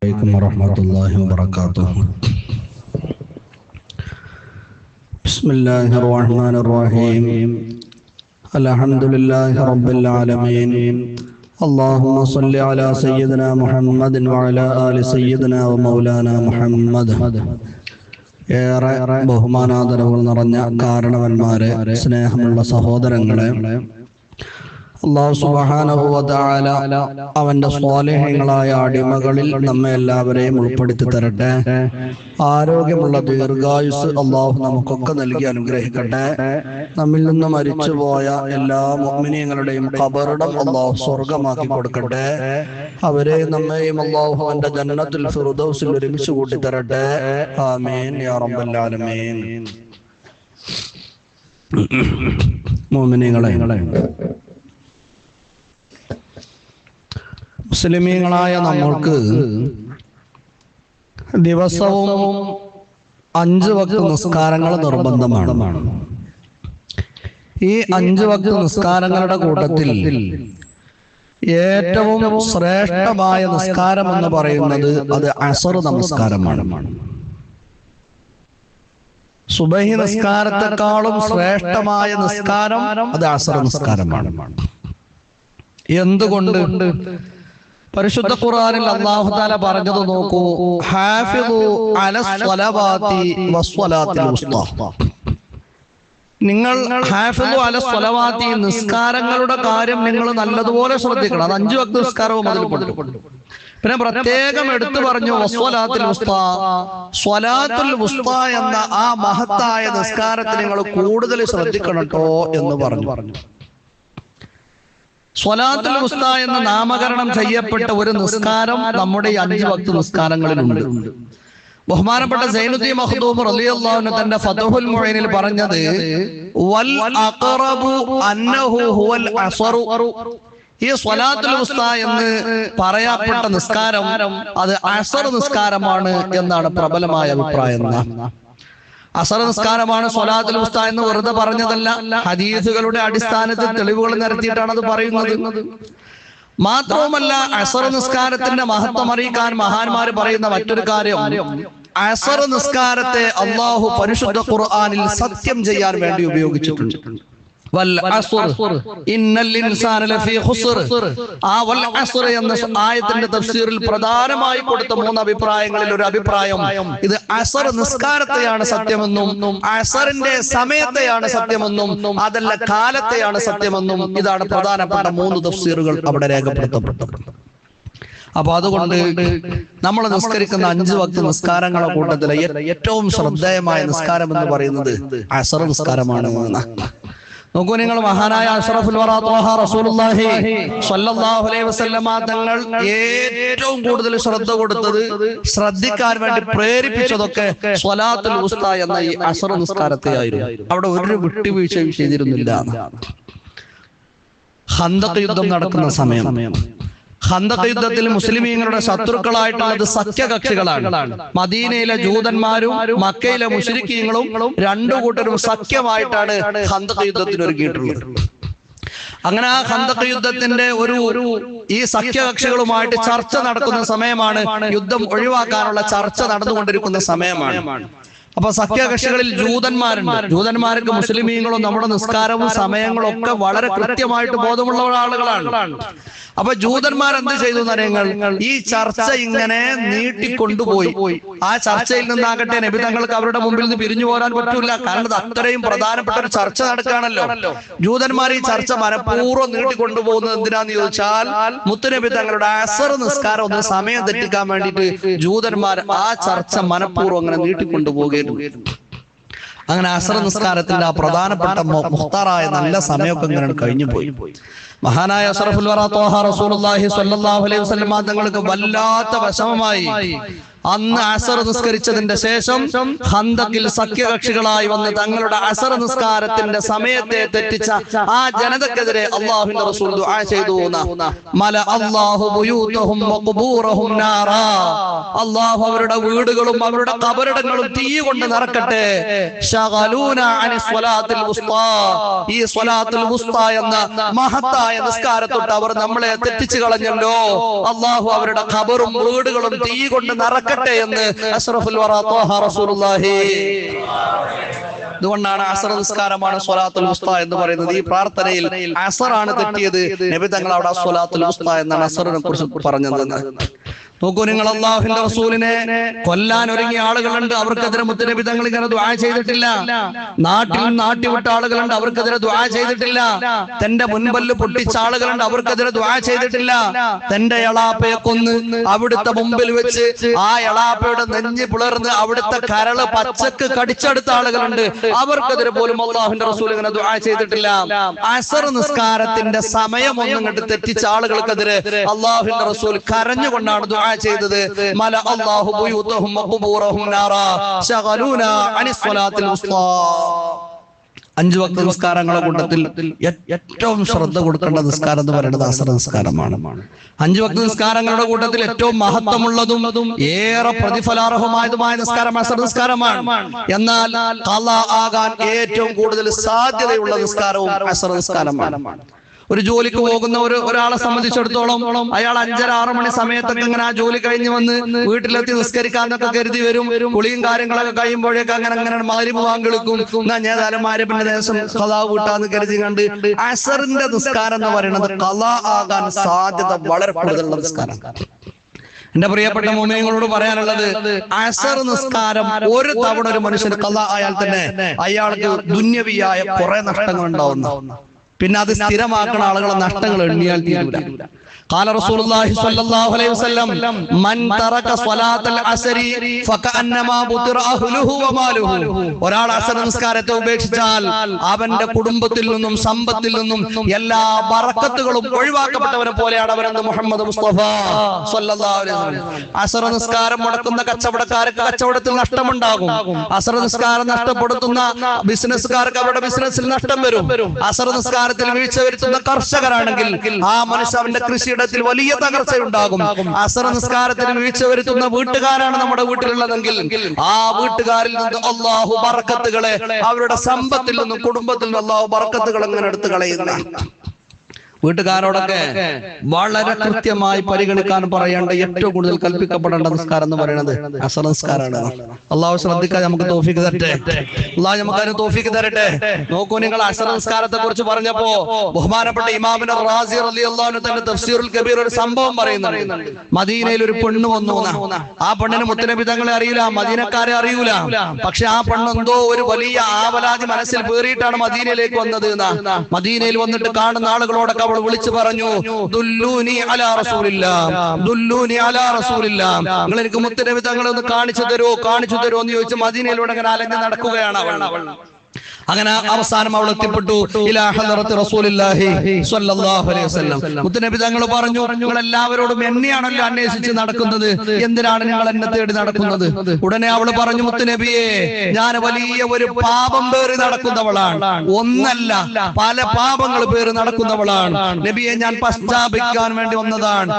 عليكم ورحمة الله وبركاته بسم الله الرحمن الرحيم الحمد لله رب العالمين اللهم صل على سيدنا محمد وعلى آل سيدنا ومولانا محمد ഏറെ ബഹുമാനാദരവുകൾ നിറഞ്ഞ കാരണവന്മാരെ സ്നേഹമുള്ള സഹോദരങ്ങളെ അള്ളാഹു സുബ്ഹാനഹു വ അവന്റെ സ്വാലേഹങ്ങളായ അടിമകളിൽ നമ്മെ എല്ലാവരെയും ഉൾപ്പെടുത്തി തരട്ടെ. ആരോഗ്യമുള്ള ദീർഘായുസ് അള്ളാഹു നമുക്കൊക്കെ നൽകി അനുഗ്രഹിക്കട്ടെ. നമ്മിൽ നിന്ന് മരിച്ചുപോയ എല്ലാ മുഅ്മിനീങ്ങളുടെയും കബറിടം അള്ളാഹു സ്വർഗമാക്കി കൊടുക്കട്ടെ. അവരെ നമ്മെയും അള്ളാഹു അവന്റെ ജന്നത്തുൽ ഫിറുദൌസിൽ ഒരുമിച്ച് കൂട്ടി തരട്ടെ ആമീൻ യാ ആലമീൻ. മുസ്ലിമീങ്ങളായ നമ്മൾക്ക് ദിവസവും അഞ്ച് വക്ത നിസ്കാരങ്ങൾ നിർബന്ധമാണ്. ഈ അഞ്ച് വക്ത നിസ്കാരങ്ങളുടെ കൂട്ടത്തിൽ ഏറ്റവും ശ്രേഷ്ഠമായ നിസ്കാരം എന്ന് പറയുന്നത് അത് അസർ നമസ്കാരമാണ്. സുബഹി നിസ്കാരത്തെക്കാളും ശ്രേഷ്ഠമായ നിസ്കാരം അത് അസർ നിസ്കാരമാണ്. എന്തുകൊണ്ട്? പരിശുദ്ധ ഖുർആനിൽ അല്ലാഹു തആല പറഞ്ഞത് നോക്കൂ. ഹാഫിദു അലസ്വലവാതി വസ്വലാത്തിൽ ഉസ്താ. നിങ്ങൾ ഹാഫിദു അലസ്വലവാതി നിസ്കാരങ്ങളുടെ കാര്യം നിങ്ങൾ നല്ലതുപോലെ ശ്രദ്ധിക്കണം. അത് അഞ്ചു വക്ത നിസ്കാരവും അതിൽ പെട്ടു പിന്നെ പ്രത്യേകം എടുത്തു പറഞ്ഞു വസ്വലാത്തിൽ ഉസ്താ. സ്വലാത്തുൽ ഉസ്താ എന്ന ആ മഹത്തായ നിസ്കാരത്തെ നിങ്ങൾ കൂടുതൽ ശ്രദ്ധിക്കണം കേട്ടോ എന്ന് പറഞ്ഞു. സ്വലാത്തുൽ ഉസ്ത എന്ന് നാമകരണം ചെയ്യപ്പെട്ട ഒരു നിസ്കാരം നമ്മുടെ ഈ അഞ്ച് വക്ത നിസ്കാരങ്ങളിലുണ്ട്. ബഹുമാനപ്പെട്ട സൈനുദ്ദീൻ മഖ്ദൂം റളിയല്ലാഹു തന്റെ ഫതഹുൽ മുഈനിൽ പറഞ്ഞത് വൽ അഖറബു അന്നഹു ഹുവൽ അസ്റു ഈ സ്വലാത്തുൽ ഉസ്ത എന്ന് പറയപ്പെട്ട നിസ്കാരം അത് അസർ നിസ്കാരമാണ് എന്നാണ് പ്രബലമായ അഭിപ്രായം. അസർ നിസ്കാരമാണ് സ്വലാത്തുൽ ഉസ്ത എന്ന് വെറുതെ പറഞ്ഞതല്ല. ഹദീസുകളുടെ അടിസ്ഥാനത്തിൽ തെളിവുകൾ നിരത്തിയിട്ടാണ് അത് പറയുന്നത്. മാത്രവുമല്ല അസർ നിസ്കാരത്തിന്റെ മഹത്വം അറിയിക്കാൻ മഹാന്മാര് പറയുന്ന മറ്റൊരു കാര്യം. അസർ നിസ്കാരത്തെ അള്ളാഹു പരിശുദ്ധ ഖുർആാനിൽ സത്യം ചെയ്യാൻ വേണ്ടി ഉപയോഗിച്ചിട്ടുണ്ട്. എന്ന ആയത്തിന്റെ തഫ്സീറിൽ പ്രധാനമായി കൊടുത്ത മൂന്ന് അഭിപ്രായങ്ങളിൽ ഒരു അഭിപ്രായം. ഇത് അസർ നിസ്കാരത്തെയാണ് സത്യമെന്നും അസറിന്റെ സമയത്തെയാണ് സത്യമെന്നും അതല്ല കാലത്തെയാണ് സത്യമെന്നും ഇതാണ് പ്രധാനപ്പെട്ട മൂന്ന് തഫ്സീറുകൾ അവിടെ രേഖപ്പെടുത്തപ്പെട്ടത് അപ്പൊ അതുകൊണ്ട് നമ്മൾ നിസ്കരിക്കുന്ന അഞ്ച് വക്ത നിസ്കാരങ്ങളെ കൂട്ടത്തിലെ ഏറ്റവും ശ്രദ്ധേയമായ നിസ്കാരം എന്ന് പറയുന്നത് അസർ നിസ്കാരമാണ്. എന്നാണ്. നോക്കൂ നിങ്ങൾ മഹാനായ അഷ്റഫുൽ തങ്ങൾ ഏറ്റവും കൂടുതൽ ശ്രദ്ധ കൊടുത്തത് ശ്രദ്ധിക്കാൻ വേണ്ടി പ്രേരിപ്പിച്ചതൊക്കെ സ്വലാത്തുൽ ഉസ്ത എന്ന ഈ അസർ നിസ്കാരത്തെ ആയിരുന്നു അവിടെ ഒരു വിട്ടുവീഴ്ചയും ചെയ്തിരുന്നില്ല ഹന്ത യുദ്ധം നടക്കുന്ന സമയം. ഹന്തക് യുദ്ധത്തിൽ മുസ്ലിമീങ്ങളുടെ ശത്രുക്കളായിട്ടുള്ളത് സഖ്യകക്ഷികളാണ്. മദീനയിലെ ജൂതന്മാരും മക്കയിലെ മുസ്ലിക്കീങ്ങളും രണ്ടു കൂട്ടരും സഖ്യമായിട്ടാണ് ഹന്തക് യുദ്ധത്തിന് ഒരുക്കിയിട്ടുള്ളത് അങ്ങനെ ആ ഹന്തക് യുദ്ധത്തിന്റെ ഒരു ഒരു ഈ സഖ്യകക്ഷികളുമായിട്ട് ചർച്ച നടക്കുന്ന സമയമാണ് യുദ്ധം ഒഴിവാക്കാനുള്ള ചർച്ച നടന്നുകൊണ്ടിരിക്കുന്ന സമയമാണ്. അപ്പൊ സഖ്യകക്ഷികളിൽ ജൂതന്മാരുണ്ട്. ജൂതന്മാർക്ക് മുസ്ലിമീങ്ങളും നമ്മുടെ നിസ്കാരവും സമയങ്ങളും ഒക്കെ വളരെ കൃത്യമായിട്ട് ബോധമുള്ള ആളുകളാണ് അപ്പൊ ജൂതന്മാർ എന്ത് ചെയ്തു നരങ്ങൾ ഈ ചർച്ച ഇങ്ങനെ നീട്ടിക്കൊണ്ടുപോയി. ആ ചർച്ചയിൽ നിന്നാകട്ടെ നബി തങ്ങൾക്ക് അവരുടെ മുമ്പിൽ നിന്ന് പിരിഞ്ഞു പോരാൻ പറ്റൂല. കാരണം അത്രയും പ്രധാനപ്പെട്ട ഒരു ചർച്ച നടക്കുകയാണല്ലോ. ജൂതന്മാർ ഈ ചർച്ച മനഃപൂർവം നീട്ടിക്കൊണ്ടുപോകുന്നത് എന്തിനാന്ന് ചോദിച്ചാൽ മുത്തുനബി തങ്ങളുടെ അസർ നിസ്കാരം ഒന്ന് സമയം തെറ്റിക്കാൻ വേണ്ടിയിട്ട് ജൂതന്മാർ ആ ചർച്ച മനഃപൂർവം അങ്ങനെ നീട്ടിക്കൊണ്ടുപോകുകയായിരുന്നു അങ്ങനെ അസർ നിസ്കാരത്തിന്റെ ആ പ്രധാനപ്പെട്ട മുഖ്താറായ നല്ല സമയമൊക്കെ ഇങ്ങനെ കഴിഞ്ഞു പോയി. മഹാനായ അസ്റഫുൽ വറ തോഹ റസൂലുള്ളാഹി സ്വല്ലല്ലാഹു അലൈഹി വസല്ലം തങ്ങൾക്ക് വല്ലാത്ത വിഷമമായി. അന്ന് അസർ നിസ്കരിച്ചതിന്റെ ശേഷം ഹന്തക്കിൽ സഖ്യകക്ഷികളായി വന്ന് തങ്ങളുടെ അസർ നിസ്കാരത്തിന്റെ സമയത്തെ തെറ്റിച്ച ആ ജനതക്കെതിരെ അള്ളാഹുവിന്റെ റസൂൽ ദുആ ചെയ്തു മല അല്ലാഹു ബുയൂതഹും വഖബൂറഹും നാറാ. അല്ലാഹു അവരുടെ വീടുകളും അവരുടെ കബറിടങ്ങളും തീ കൊണ്ട് നിറക്കട്ടെ. ശഗലൂന അനി സ്വലാത്തിൽ വുസ്താ. ഈ സ്വലാത്തുൽ വുസ്താ എന്ന മഹത്തായ നിസ്കാരത്തോട്ട് അവർ നമ്മളെ തെറ്റിച്ചു കളഞ്ഞല്ലോ. അള്ളാഹു അവരുടെ ഖബറും വീടുകളും തീ കൊണ്ട് നിറക്കട്ടെ എന്ന് ത്വാഹ റസൂലുള്ളാഹി. അതുകൊണ്ടാണ് അസർ നിസ്കാരമാണ് സ്വലാത്തുൽ ഉസ്ത എന്ന് പറയുന്നത്. ഈ പ്രാർത്ഥനയിൽ അസറാണ് തെറ്റിയത്. നബി തങ്ങൾ അവിടെ സ്വലാത്തുൽ ഉസ്ത എന്നാണ് അസറിനെ കുറിച്ച് പറഞ്ഞത്. നോക്കൂ നിങ്ങൾ അള്ളാഹുന്റെ റസൂലിനെ കൊല്ലാൻ ഒരുങ്ങിയ ആളുകളുണ്ട് അവർക്കെതിരെ മുത്തനബി ഇങ്ങനെ ദ്വാ ചെയ്തിട്ടില്ല. നാട്ടിൽ നാട്ടി വിട്ട ആളുകളുണ്ട് അവർക്കെതിരെ ദ്വാ ചെയ്തിട്ടില്ല. തന്റെ മുൻപല്ല് പൊട്ടിച്ച ആളുകളുണ്ട് അവർക്കെതിരെ ദ്വാ ചെയ്തിട്ടില്ല. തന്റെ എളാപ്പയെ കൊന്ന് അവിടുത്തെ മുമ്പിൽ വെച്ച് ആ എളാപ്പയുടെ നെഞ്ഞ് പിളർന്ന് അവിടുത്തെ കരൾ പച്ചക്ക് കടിച്ചെടുത്ത ആളുകളുണ്ട്. അവർക്കെതിരെ പോലും അള്ളാഹുന്റെ റസൂൽ ഇങ്ങനെ ദ്വാ ചെയ്തിട്ടില്ല. അസർ നിസ്കാരത്തിന്റെ സമയം ഒന്നും കണ്ട് തെറ്റിച്ച ആളുകൾക്കെതിരെ അള്ളാഹുന്റെ റസൂൽ കരഞ്ഞുകൊണ്ടാണ് ദ്വാ ചെയ്തത്. മല അല്ലാഹു ബുയൂതഹും വഖുബൂറഹും നാറാ. ശഗലൂന അനി സ്വലാത്തിൽ ഉസ്താ അഞ്ചു വക്ത നിസ്കാരങ്ങളുടെ കൂട്ടത്തിൽ ഏറ്റവും ശ്രദ്ധ കൊടുക്കേണ്ട നിസ്കാരം എന്ന് പറയുന്നത് അസർ നിസ്കാരമാണ്. അഞ്ചു വക്ത നിസ്കാരങ്ങളുടെ കൂട്ടത്തിൽ ഏറ്റവും മഹത്വമുള്ളതും ഏറെ പ്രതിഫലാർഹമായതുമായ നിസ്കാരം അസർ നിസ്കാരമാണ്. എന്നാൽ കല ആകാൻ ഏറ്റവും കൂടുതൽ സാധ്യതയുള്ള നിസ്കാരവും അസർ നിസ്കാരമാണ്. ഒരു ജോലിക്ക് പോകുന്ന ഒരു ഒരാളെ സംബന്ധിച്ചിടത്തോളം അയാൾ അഞ്ചര ആറ് മണി സമയത്തൊക്കെ ഇങ്ങനെ ആ ജോലി കഴിഞ്ഞ് വന്ന് വീട്ടിലെത്തി നിസ്കരിക്കാന്നൊക്കെ കരുതി വരും. കുളിയും കാര്യങ്ങളൊക്കെ കഴിയുമ്പോഴേക്ക് അങ്ങനെ അങ്ങനെ മാരി വാങ്ങിയെടുക്കും എന്നാ ഞാൻ ഏതായാലും മാരപ്പിന്റെ ദേശം കഥാവ് കൂട്ടാന്ന് കരുതി കണ്ട് അസറിന്റെ നിസ്കാരം എന്ന് പറയുന്നത് കഥ ആകാൻ സാധ്യത വളരെ കൂടുതലുള്ള നിസ്കാരം. എന്റെ പ്രിയപ്പെട്ട മോമിയങ്ങളോട് പറയാനുള്ളത് അസർ നിസ്കാരം ഒരു തവണ ഒരു മനുഷ്യന് കഥ ആയാൽ തന്നെ അയാൾക്ക് ദുന്യവിയായ കുറെ നഷ്ടങ്ങൾ ഉണ്ടാവുന്നു പിന്നെ അത് സ്ഥിരമാക്കുന്ന ആളുകളെ നഷ്ടങ്ങൾ എണ്ണിയാൽ തീരൂല. قال رسول الله صلى الله عليه وسلم من ترك صلاة العصر فكأنما بطر أهله وماله ഒരാൾ അസർ നിസ്കാരത്തെ ഉപേക്ഷിച്ചാൽ അവന്റെ കുടുംബത്തിൽ നിന്നും സമ്പത്തിൽ നിന്നും എല്ലാ ബറക്കത്തുകളും ഒഴിവാക്കപ്പെട്ടവനെ പോലെയാണ് അവരെന്ന് മുഹമ്മദ് മുസ്തഫ സല്ലല്ലാഹു അലൈഹി വസല്ലം. അസർ നിസ്കാരം മുടക്കുന്ന കച്ചവടക്കാർക്ക് കച്ചവടത്തിൽ നഷ്ടമുണ്ടാകും അസർ നിസ്കാരം നഷ്ടപ്പെടുത്തുന്ന ബിസിനസ്സുകാർക്ക് അവരുടെ ബിസിനസ്സിൽ നഷ്ടം വരും അസർ നിസ്കാരത്തിൽ വീഴ്ച വരുത്തുന്ന കർഷകരാണെങ്കിൽ ആ മനുഷ്യ അവന്റെ കൃഷിയിടത്തിൽ വലിയ തകർച്ചയുണ്ടാകും. അസർ നിസ്കാരത്തിന് വീഴ്ച വരുത്തുന്ന വീട്ടുകാരാണ് നമ്മുടെ വീട്ടിലുള്ളതെങ്കിൽ ആ വീട്ടുകാരിൽ നിന്ന് അള്ളാഹു ബർക്കത്തുകളെ അവരുടെ സമ്പത്തിൽ നിന്നും കുടുംബത്തിൽ നിന്നും അള്ളാഹു ബർക്കത്തുകൾ അങ്ങനെ എടുത്തു കളയുന്ന വീട്ടുകാരോടൊക്കെ വളരെ കൃത്യമായി പരിഗണിക്കാൻ പറയേണ്ട ഏറ്റവും കൂടുതൽ കൽപ്പിക്കപ്പെടേണ്ട നിസ്കാരം എന്ന് പറയുന്നത് അസർ നിസ്കാരമാണ് അള്ളാഹു ശ്രദ്ധിക്കാൻ നമുക്ക് തോഫിക്ക് തരട്ടെ? അള്ളാഹു നമുക്ക് അതിന് തോഫിക്ക് തരട്ടെ? നോക്കൂ നിങ്ങൾ അസനസ്കാരത്തെ കുറിച്ച് പറഞ്ഞപ്പോ ബഹുമാനപ്പെട്ട ഇമാമിന് റാസി അലി അള്ളാഹു തന്റെ തഫ്സീറുൽ കബീർ ഒരു സംഭവം പറയുന്നുണ്ട്. മദീനയിൽ ഒരു പെണ്ണ് വന്നു. ആ പെണ്ണിന് മുത്തനബി തങ്ങളെ അറിയില്ല മദീനക്കാരെ അറിയൂല. പക്ഷെ ആ പെണ്ണ് എന്തോ ഒരു വലിയ ആവലാതി മനസ്സിൽ പേറിയിട്ടാണ് മദീനയിലേക്ക് വന്നത് മദീനയിൽ വന്നിട്ട് കാണുന്ന ആളുകളോടൊക്കെ അവൾ വിളിച്ചു പറഞ്ഞു ദുല്ലൂനി അലാ ദുല്ലൂനി അലാ നിങ്ങൾ എനിക്ക് മുത്തരവിധങ്ങളെ ഒന്ന് കാണിച്ചു തരുമോ കാണിച്ചു തരുമോ എന്ന് ചോദിച്ച് മദീനയിലൂടെ അങ്ങനെ അലഞ്ഞ് നടക്കുകയാണ് അവൾ. അങ്ങനെ അവസാനം അവൾ എത്തിപ്പെട്ടു. മുത്തുനബി തങ്ങൾ പറഞ്ഞു നിങ്ങൾ എല്ലാവരോടും എന്നെയാണല്ലോ അന്വേഷിച്ച് നടക്കുന്നത്. എന്തിനാണ് നിങ്ങൾ എന്നെ തേടി നടക്കുന്നത്? ഉടനെ അവൾ പറഞ്ഞു മുത്തുനബിയെ ഞാൻ വലിയ ഒരു പാപം പേറി നടക്കുന്നവളാണ്. ഒന്നല്ല പല പാപങ്ങൾ പേറി നടക്കുന്നവളാണ്. നബിയെ ഞാൻ പശ്ചാപിക്കാൻ വേണ്ടി വന്നതാണ്.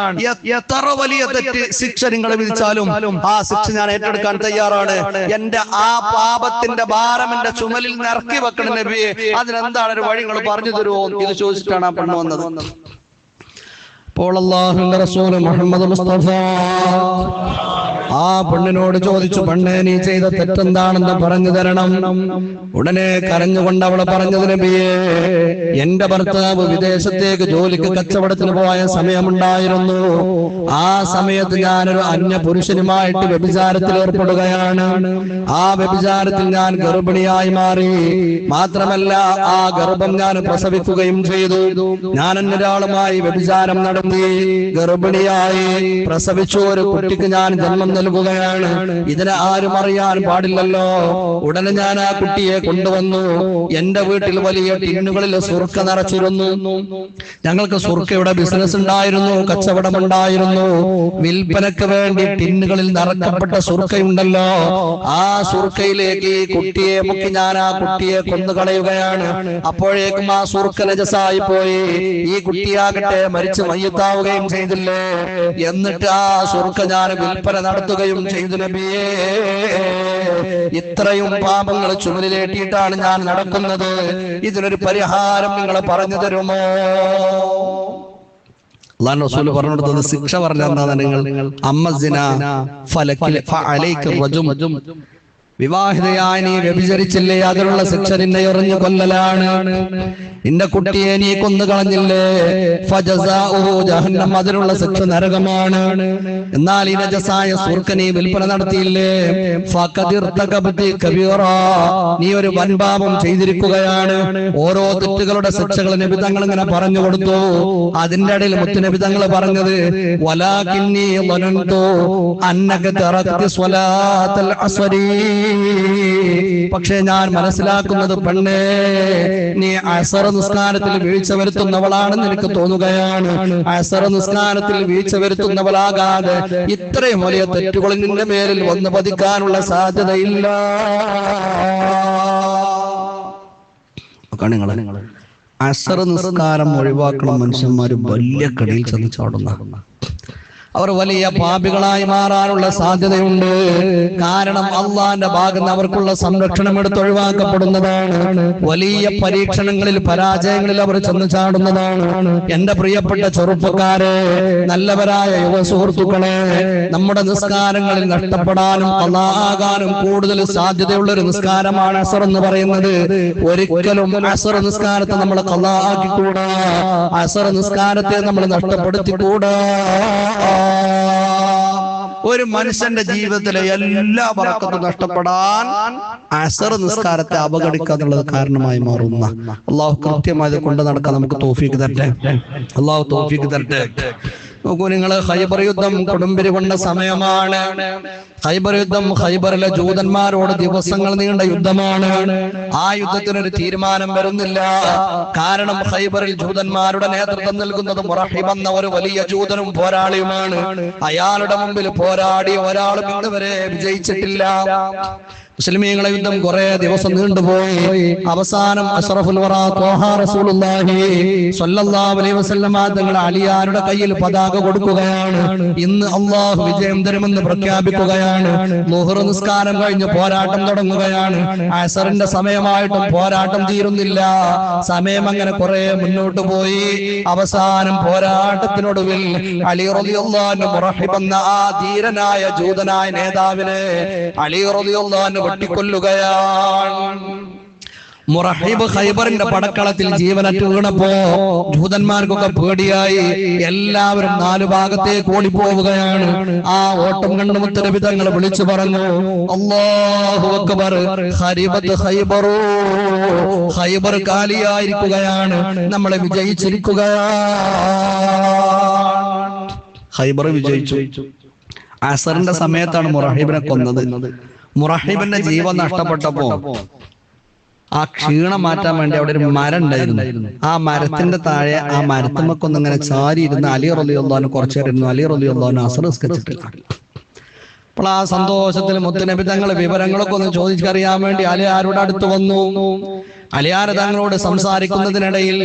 എത്ര വലിയ തെറ്റ് ശിക്ഷ നിങ്ങൾ വിധിച്ചാലും ആ ശിക്ഷ ഞാൻ ഏറ്റെടുക്കാൻ തയ്യാറാണ്. എന്റെ ആ പാപത്തിന്റെ ഭാരം എന്റെ ചുമലിൽ നിന്ന് ഇറക്കി വെക്കണം നബിയെ അതിനെന്താണ് ഒരു വഴി നിങ്ങൾ പറഞ്ഞു തരുമോ എന്ന് ചോദിച്ചിട്ടാണ് ആ പെണ്ണ് വന്നത്. അപ്പോൾ അള്ളാഹുന്റെ റസൂൽ മുഹമ്മദ് മുസ്തഫ ആ പെണ്ണിനോട് ചോദിച്ചു പെണ്ണെ നീ ചെയ്ത തെറ്റെന്താണെന്ന് പറഞ്ഞു തരണം. ഉടനെ കരഞ്ഞുകൊണ്ട് അവളെ പറഞ്ഞത് നബിയെ എന്റെ ഭർത്താവ് വിദേശത്തേക്ക് ജോലിക്ക് കച്ചവടത്തിന് പോയ സമയമുണ്ടായിരുന്നു. ആ സമയത്ത് ഞാനൊരു അന്യ പുരുഷനുമായിട്ട് വ്യഭിചാരത്തിൽ ഏർപ്പെടുകയാണ്. ആ വ്യഭിചാരത്തിൽ ഞാൻ ഗർഭിണിയായി മാറി. മാത്രമല്ല ആ ഗർഭം ഞാൻ പ്രസവിക്കുകയും ചെയ്തു. ഞാൻ അന്നൊരാളുമായി വ്യഭിചാരം നടത്തി ഗർഭിണിയായി പ്രസവിച്ചു. ഒരു കുട്ടിക്ക് ഞാൻ ജന്മം നൽകുകയാണ് ഇതിനെ ആരും അറിയാൻ പാടില്ലല്ലോ. ഉടനെ ഞാൻ ആ കുട്ടിയെ കൊണ്ടുവന്നു. എന്റെ വീട്ടിൽ വലിയ ടിന്നുകളിൽ സുർക്ക നിറച്ചിരുന്നു. ഞങ്ങൾക്ക് സുർക്കയുടെ ബിസിനസ് ഉണ്ടായിരുന്നു കച്ചവടം ഉണ്ടായിരുന്നു. വിൽപ്പനക്ക് വേണ്ടി ടിന്നുകളിൽ നിറക്കപ്പെട്ട സുർക്കയുണ്ടല്ലോ. ആ സുർക്കയിലേക്ക് ഈ കുട്ടിയെ മുക്കി ഞാൻ ആ കുട്ടിയെ കൊന്നുകളയുകയാണ്. അപ്പോഴേക്കും ആ സുർക്ക നജസായി പോയി ഈ കുട്ടിയാകട്ടെ മരിച്ചു മയ്യത്താവുകയും ചെയ്തില്ലേ? എന്നിട്ട് ആ സുർക്ക ഞാൻ വിൽപ്പന നടത്തുക നടത്തുകയും ചെയ്തു നബിയേ. ഇത്രയും പാപങ്ങൾ ചുമലിലേറ്റിയിട്ടാണ് ഞാൻ നടക്കുന്നത്. ഇതിനൊരു പരിഹാരം നിങ്ങൾ പറഞ്ഞു തരുമോ? ശിക്ഷ പറഞ്ഞു ശിക്ഷ നിങ്ങൾ? അമ്മസിന ഫലക്കിൽ വിവാഹിതയായ നീ വ്യഭിചരിച്ചില്ലേ? അതിനുള്ള ശിക്ഷ നിന്നെ എറിഞ്ഞു കൊല്ലലാണ്. നിന്റെ കുട്ടിയെ നീ കൊന്നു കളഞ്ഞില്ലേ ജഹന്നം. അതിനുള്ള ശിക്ഷ നരകമാണ്. എന്നാൽ ഈ രജസായ സുർക്ക നീ വിൽപ്പന നടത്തിയില്ലേ? നീ ഒരു വൻപാപം ചെയ്തിരിക്കുകയാണ്. ഓരോ തെറ്റുകളുടെ ശിക്ഷകൾ നബിതങ്ങൾ ഇങ്ങനെ പറഞ്ഞു കൊടുത്തു. അതിന്റെ ഇടയിൽ മുത്തുനബിതങ്ങൾ പറഞ്ഞത് വലാ കിന്നി അന്നക സ്വലാത്തൽ അസ്വരീ. പക്ഷേ ഞാൻ മനസ്സിലാക്കുന്നത് പെണ്ണേ നീ അസറ നിസ്കാരത്തിൽ വീഴ്ച വരുത്തുന്നവളാണെന്ന് എനിക്ക് തോന്നുകയാണ്. അസറ നിസ്കാരത്തിൽ വീഴ്ച വരുത്തുന്നവളാകാതെ ഇത്രയും വലിയ തെറ്റുകൾ നിന്റെ മേലിൽ വന്ന് പതിക്കാനുള്ള സാധ്യതയില്ല. നിങ്ങൾ അസറ നിസ്കാരം ഒഴിവാക്കണം മനുഷ്യന്മാര് വലിയ കടിയിൽ ചെന്ന് ചാടുന്ന. അവർ വലിയ പാപികളായി മാറാനുള്ള സാധ്യതയുണ്ട്. കാരണം അള്ളാന്റെ ഭാഗത്ത് അവർക്കുള്ള സംരക്ഷണം എടുത്ത് ഒഴിവാക്കപ്പെടുന്നതാണ്. വലിയ പരീക്ഷണങ്ങളിൽ പരാജയങ്ങളിൽ അവർ ചെന്ന് ചാടുന്നതാണ്. എന്റെ പ്രിയപ്പെട്ട ചെറുപ്പക്കാരെ നല്ലവരായ യുവ സുഹൃത്തുക്കളെ നമ്മുടെ നിസ്കാരങ്ങളിൽ നഷ്ടപ്പെടാനും അള്ളാകാനും കൂടുതൽ സാധ്യതയുള്ള ഒരു നിസ്കാരമാണ് അസർ എന്ന് പറയുന്നത്. ഒരിക്കലും അസർ നിസ്കാരത്തെ നമ്മൾ കള്ളാക്കിക്കൂടാ അസർ നിസ്കാരത്തെ നമ്മൾ നഷ്ടപ്പെടുത്തിക്കൂടാ. ഒരു മനുഷ്യന്റെ ജീവിതത്തിലെ എല്ലാ വറക്കത്തും നഷ്ടപ്പെടാൻ അസർ നിസ്കാരത്തെ അവഗണിക്കുക എന്നുള്ളത് കാരണമായി മാറുന്ന. അള്ളാഹു കൃത്യമായത് കൊണ്ട് നടക്കാൻ നമുക്ക് തോഫീക്ക് തരട്ടെ. അള്ളാഹു തോഫീക്ക് തരട്ടെ. നോക്കൂ നിങ്ങൾ ഹൈബർ യുദ്ധം കൊടുമ്പിരി കൊണ്ട സമയമാണ് ഹൈബർ യുദ്ധം ഹൈബറിലെ ജൂതന്മാരോട് ദിവസങ്ങൾ നീണ്ട യുദ്ധമാണ് ആ യുദ്ധത്തിനൊരു തീരുമാനം വരുന്നില്ല കാരണം ഹൈബറിൽ ജൂതന്മാരുടെ നേതൃത്വം നൽകുന്നത് മുറഹിമെന്ന എന്ന ഒരു വലിയ ജൂതനും പോരാളിയുമാണ് അയാളുടെ മുമ്പിൽ പോരാടി ഒരാളും ഇന്നുവരെ വിജയിച്ചിട്ടില്ല മുസ്ലിമീങ്ങളെ യുദ്ധം കുറെ ദിവസം നീണ്ടുപോയി. അവസാനം അഷ്റഫുൽ അലിയാരുടെ കയ്യിൽ പതാക കൊടുക്കുകയാണ്. ഇന്ന് അള്ളാഹു വിജയം തരുമെന്ന് പ്രഖ്യാപിക്കുകയാണ്. മുഹർ നിസ്കാരം കഴിഞ്ഞ് പോരാട്ടം തുടങ്ങുകയാണ്. അസറിന്റെ സമയമായിട്ടും പോരാട്ടം തീരുന്നില്ല. സമയം അങ്ങനെ കുറെ മുന്നോട്ട് പോയി. അവസാനം പോരാട്ടത്തിനൊടുവിൽ അലി റളിയല്ലാഹു മുറഹിബ് എന്ന ആ ധീരനായ ജൂതനായ നേതാവിനെ അലി റളിയല്ലാഹു വെട്ടിക്കൊല്ലുകയാണ് മുറഹീബ് ഖൈബറിന്റെ പടക്കളത്തിൽ ജീവനറ്റ് വീണപ്പോ ജൂതന്മാർക്കൊക്കെ പേടിയായി എല്ലാവരും നാലു ഭാഗത്തേക്ക് ഓടിപ്പോവുകയാണ്. ആ ഓട്ടം കണ്ട് മുത്തരബി വിളിച്ചു പറഞ്ഞു അല്ലാഹു അക്ബർ ഖരിബത്ത് ഖൈബറു ഖൈബർ കാലിയായിരിക്കുകയാണ് നമ്മളെ വിജയിച്ചിരിക്കുകയാണ്. ഖൈബർ വിജയിച്ചു. അസറിന്റെ സമയത്താണ് മുറഹീബിനെ കൊന്നത്. മുറഹിബിന്റെ ജീവൻ നഷ്ടപ്പെട്ടപ്പോ ആ ക്ഷീണം മാറ്റാൻ വേണ്ടി അവിടെ ഒരു മരം ഉണ്ടായിരുന്നു. ആ മരത്തിന്റെ താഴെ ആ മരത്തുമ്മക്കൊന്നിങ്ങനെ ചാരി ഇരുന്ന് അലി റലിയുള്ളഹാന് കുറച്ചു നേരം ഇരുന്നു അലി റലിയുള്ളഹാന് അസറിസ്കരിച്ചിട്ടില്ല അപ്പോൾ ആ സന്തോഷത്തിൽ മുത്തുനബി തങ്ങൾ വിവരങ്ങളൊക്കെ ഒന്ന് ചോദിച്ചറിയാൻ വേണ്ടി അലിയാരുടെ അടുത്ത് വന്നു? അലിയാർ തങ്ങളോട് സംസാരിക്കുന്നതിനിടയിൽ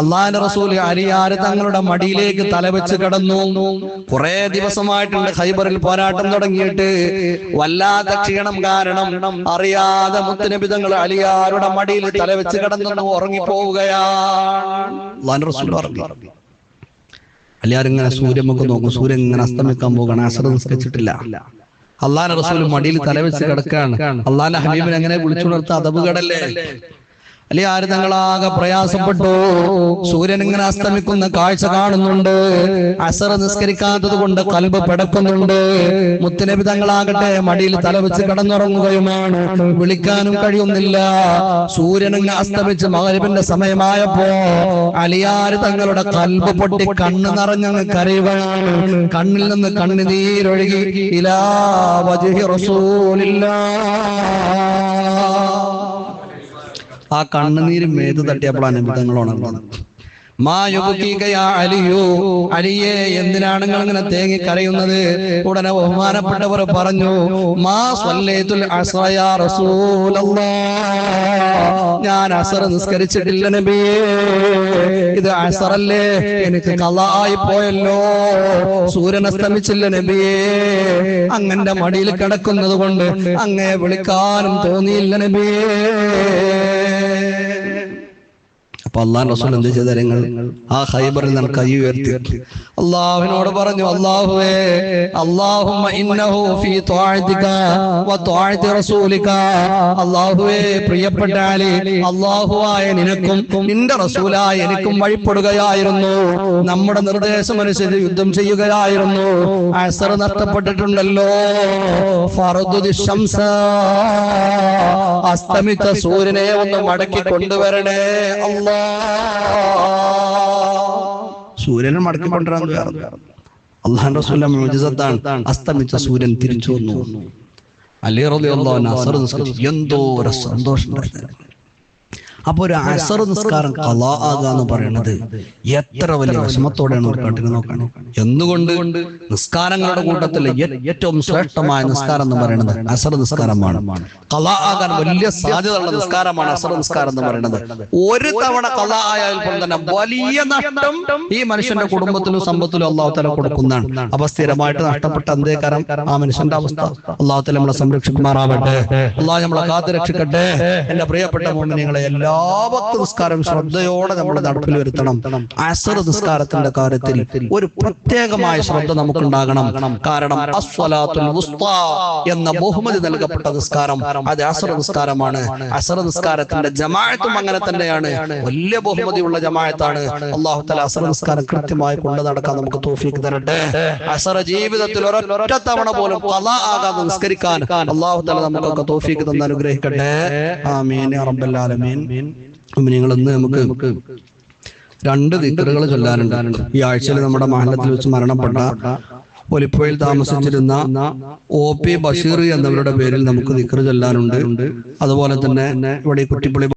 അള്ളാഹിന്റെ റസൂൽ അലിയാർ തങ്ങളുടെ മടിയിലേക്ക് തലവെച്ച് കിടന്നു? കുറെ ദിവസമായിട്ടുണ്ട് ഹൈബറിൽ പോരാട്ടം തുടങ്ങിയിട്ട്. വല്ലാത്ത ക്ഷീണം കാരണം അറിയാതെ മുത്തുനബി തങ്ങൾ അലിയാരുടെ മടിയിൽ തലവെച്ച് കിടന്നു ഉറങ്ങിപ്പോവുകയാണ്. റസൂൽ പറഞ്ഞു. അലിയാർ ഇങ്ങനെ സൂര്യമുഖം നോക്കും സൂര്യൻ ഇങ്ങനെ അസ്തമിക്കാൻ പോകണം അസർ നിസ്കരിച്ചിട്ടില്ല. അള്ളാന്റെ റസൂൽ മടിയിൽ തലവെച്ച് കിടക്കാണ്. അള്ളാഹാൻ ഹബീബിനെ എങ്ങനെ വിളിച്ചുണർത്ത അതവുകടല്ലേ അല്ലെ ആര് തങ്ങളാകെ പ്രയാസപ്പെട്ടു? സൂര്യൻ ഇങ്ങനെ അസ്തമിക്കുന്ന കാഴ്ച കാണുന്നുണ്ട്. അസർ നിസ്കരിക്കാത്തത് കൊണ്ട് കൽബ് പിടക്കുന്നുണ്ട്. മുത്തുനബി തങ്ങളാകട്ടെ മടിയിൽ തലവെച്ച് കിടന്നുറങ്ങുകയുമാണ്. വിളിക്കാനും കഴിയുന്നില്ല. സൂര്യൻ ഇങ്ങനെ അസ്തമിച്ച് മകരിബിന്റെ സമയമായപ്പോ അലിയാര് തങ്ങളുടെ കൽബ് പൊട്ടി കണ്ണ് നിറഞ്ഞങ്ങ് കരയുകയാണ്. കണ്ണിൽ നിന്ന് കണ്ണുനീരൊഴുകി ഇലാ വജുഹി റസൂലില്ലാ. ആ കണ്ണുനീര് മേത് തട്ടിയപ്പോഴാണ് നബി ഉണർന്നു. ഉണർന്നത് അലിയു. അലിയെ. എന്തിനാണ് നിങ്ങൾ ഇങ്ങനെ തേങ്ങി കരയുന്നത്? ഉടനെ ബഹുമാനപ്പെട്ടവർ പറഞ്ഞു മാ ഞാൻ അസർ നിസ്കരിച്ചിട്ടില്ല നബിയേ ഇത് അസറല്ലേ? എനിക്ക് കലായി പോയല്ലോ. സൂര്യൻ അസ്തമിച്ചില്ല നബിയേ. അങ്ങന്റെ മടിയിൽ കിടക്കുന്നത് കൊണ്ട് അങ്ങയെ വിളിക്കാനും തോന്നിയില്ല നബിയേ അപ്പൊ അള്ളാൻ റസൂൽ എന്ത് ചെയ്ത നിങ്ങൾ ആ ഹൈബറിൽ നിന്ന് കൈ ഉയർത്തി. അള്ളാഹുവിനോട് പറഞ്ഞു അള്ളാഹുവേ അള്ളാഹുമ്മ ഇന്നഹു ഫീ വ റസൂലിക. അള്ളാഹുവേ പ്രിയപ്പെട്ട അലി അള്ളാഹുവായ നിനക്കും നിന്റെ റസൂലായ എനിക്കും വഴിപ്പെടുകയായിരുന്നു. നമ്മുടെ നിർദ്ദേശം അനുസരിച്ച് യുദ്ധം ചെയ്യുകയായിരുന്നു. അസർ നഷ്ടപ്പെട്ടിട്ടുണ്ടല്ലോ. അസ്തമിത്ത സൂര്യനെ ഒന്ന് മടക്കി കൊണ്ടുവരണേ. അല്ലാ സൂര്യനെ മടക്കി കൊണ്ടുവരാൻ അള്ളാഹാൻ മുഅ്ജിസത്താണ് അസ്തമിച്ച സൂര്യൻ തിരിച്ചു വന്നു അലി റളിയല്ലാഹു എന്തോ ഒരു സന്തോഷം അപ്പൊ ഒരു അസർ നിസ്കാരം കലാ ആകുക എന്ന് പറയുന്നത് എത്ര വലിയ വിഷമത്തോടെയാണ് കാട്ടിന് നോക്കണം. എന്തുകൊണ്ട് നിസ്കാരങ്ങളുടെ കൂട്ടത്തിൽ ഏറ്റവും ശ്രേഷ്ഠമായ നിസ്കാരം എന്ന് പറയുന്നത് അസർ നിസ്കാരമാണ്. കലാ ആകാൻ വലിയ സാധ്യതയുള്ള നിസ്കാരമാണ് അസർ നിസ്കാരം എന്ന് പറയുന്നത്. ഒരു തവണ കലാ ആയാൽ പോലും തന്നെ വലിയ നഷ്ടം ഈ മനുഷ്യന്റെ കുടുംബത്തിലും സമ്പത്തിലും അള്ളാഹു തല കൊടുക്കുന്നതാണ് അപ്പൊ സ്ഥിരമായിട്ട് നഷ്ടപ്പെട്ട അന്തേക്കാരം ആ മനുഷ്യന്റെ അവസ്ഥ. അള്ളാഹു തല നമ്മളെ സംരക്ഷിക്കുമാറാവട്ടെ അള്ളാഹു നമ്മളെ കാത്തു രക്ഷിക്കട്ടെ എന്റെ പ്രിയപ്പെട്ട മോമിനികളെ എല്ലാ ഭക്ത നിസ്കാരം ശ്രദ്ധയോടെ നമ്മൾ നടപ്പിൽ വരുത്തണം. അസർ നിസ്കാരത്തിന്റെ കാര്യത്തിൽ ഒരു പ്രത്യേകമായ ശ്രദ്ധ നമുക്ക് ഉണ്ടാകണം കാരണം എന്ന ബഹുമതി നൽകപ്പെട്ട നിസ്കാരം അത് അസർ നിസ്കാരമാണ്. അസർ നിസ്കാരത്തിന്റെ ജമാഅത്തും അങ്ങനെ തന്നെയാണ്. വലിയ ബഹുമതിയുള്ള ജമാഅത്താണ്. അള്ളാഹു തല അസർ നിസ്കാരം കൃത്യമായി കൊണ്ട് നടക്കാൻ നമുക്ക് തോഫീക്ക് തരട്ടെ. അസർ ജീവിതത്തിൽ ഒരൊറ്റ തവണ പോലും ഖലാ ആകാതെ നിസ്കരിക്കാൻ അള്ളാഹു തല നമുക്കൊക്കെ തോഫീക്ക് തന്ന് അനുഗ്രഹിക്കട്ടെ. ആമീൻ യാ ഇന്ന് നമുക്ക് രണ്ട് ദിക്കറുകൾ ചൊല്ലാനുണ്ട്. ഈ ആഴ്ചയിൽ നമ്മുടെ മഹലത്തിൽ വെച്ച് മരണപ്പെട്ട ഒലിപ്പുഴയിൽ താമസിച്ചിരുന്ന ഒ പി ബഷീർ എന്നവരുടെ പേരിൽ നമുക്ക് ദിക്കറ് ചൊല്ലാനുണ്ട്. അതുപോലെ തന്നെ ഇവിടെ ഈ കുറ്റിപ്പുള്ളി